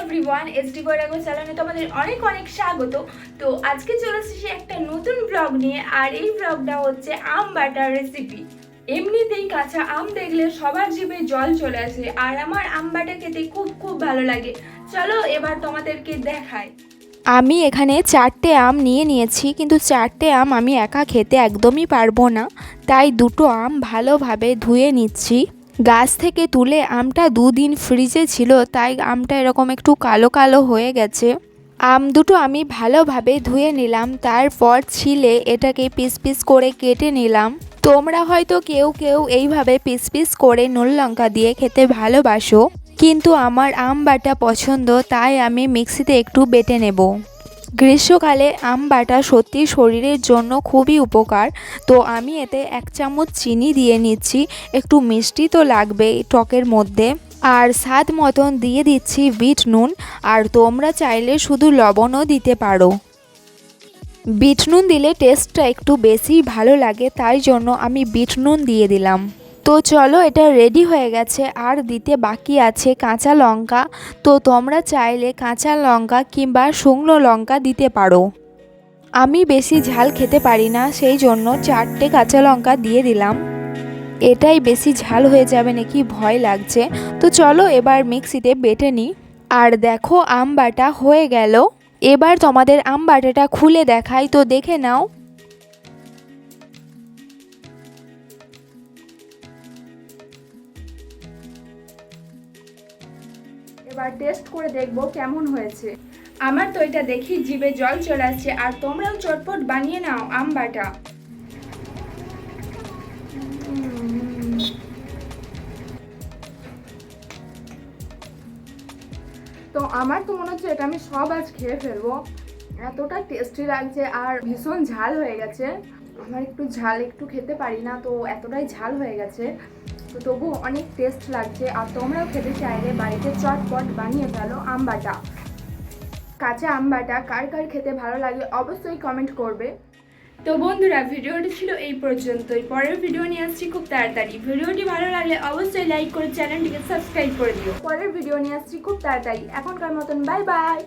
Everyone SD বৈরাগো চ্যানেলে তোমাদের অনেক অনেক স্বাগত। তো আজকে চলে এসেছি একটা নতুন ব্লগ নিয়ে, আর এই ব্লগটা হচ্ছে আম বাটার রেসিপি এমনিতেই কাঁচা আম দেখলে সবার জিভে জল চলে আসে, আর আমার আম বাটা খেতে খুব খুব ভালো লাগে। চলো এবার তোমাদেরকে দেখাই। আমি এখানে চারটে আম নিয়ে নিয়েছি, কিন্তু চারটে আম আমি একা খেতে একদমই পারব না। তাই দুটো আম ভালোভাবে ধুয়ে নিচ্ছি। গাছ থেকে তুলে আমটা দুদিন ফ্রিজে ছিল, তাই আমটা এরকম একটু কালো কালো হয়ে গেছে। আম দুটো আমি ভালোভাবে ধুয়ে নিলাম, তারপর ছিলে এটাকে পিস পিস করে কেটে নিলাম। তোমরা হয়তো কেউ কেউ এইভাবে পিস পিস করে নুন লঙ্কা দিয়ে খেতে ভালোবাসো, কিন্তু আমার আম বাটা পছন্দ, তাই আমি মিক্সিতে একটু বেটে নেব। গ্রীষ্মকালে আম বাটা সত্যি শরীরের জন্য খুবই উপকার। তো আমি এতে এক চামচ চিনি দিয়ে নিচ্ছি, একটু মিষ্টি তো লাগবেই টকের মধ্যে। আর স্বাদ মতন দিয়ে দিচ্ছি বিট নুন, আর তোমরা চাইলে শুধু লবণও দিতে পারো। বিট নুন দিলে টেস্টটা একটু বেশি ভালো লাগে, তাই জন্য আমি বিট নুন দিয়ে দিলাম। তো চলো, এটা রেডি হয়ে গেছে। আর দিতে বাকি আছে কাঁচা লঙ্কা। তো তোমরা চাইলে কাঁচা লঙ্কা কিংবা শুকনো লঙ্কা দিতে পারো। আমি বেশি ঝাল খেতে পারি না, সেই জন্য চারটে কাঁচা লঙ্কা দিয়ে দিলাম। এটাই বেশি ঝাল হয়ে যাবে নাকি ভয় লাগছে। তো চলো, এবার মিক্সিতে বেটে নিই আর দেখো, আম বাটা হয়ে গেল। এবার তোমাদের আম বাটাটা খুলে দেখাই। তো দেখে নাও। এবার টেস্ট করে দেখব কেমন হয়েছে। আমার তো এটা দেখি জিভে জল চলে আসছে, আর তোমরাও চটপট বানিয়ে নাও আম বাটা তো আমার তো মনে হচ্ছে এটা আমি সব আজ খেয়ে ফেলব। এতটা টেস্টি লাগছে আর ভীষণ ঝাল হয়ে গেছে। আমার একটু ঝাল একটু খেতে পারি না, তো এতটাই ঝাল হয়ে গেছে। তো তবু অনেক টেস্ট লাগছে। আর তোমরাও খেতে চাইলে বাড়িতে চটপট বানিয়ে ফেলো আম বাটা কাঁচা আম বাটা কার কার খেতে ভালো লাগে অবশ্যই কমেন্ট করবে। তো বন্ধুরা ভিডিওটি ছিল এই পর্যন্তই। পরের ভিডিও নিয়ে আসছি খুব তাড়াতাড়ি। ভিডিওটি ভালো লাগলে অবশ্যই লাইক করে চ্যানেলটিকে সাবস্ক্রাইব করে দিও। পরের ভিডিও নিয়ে আসছি খুব তাড়াতাড়ি। এখনকার মতন বাই বাই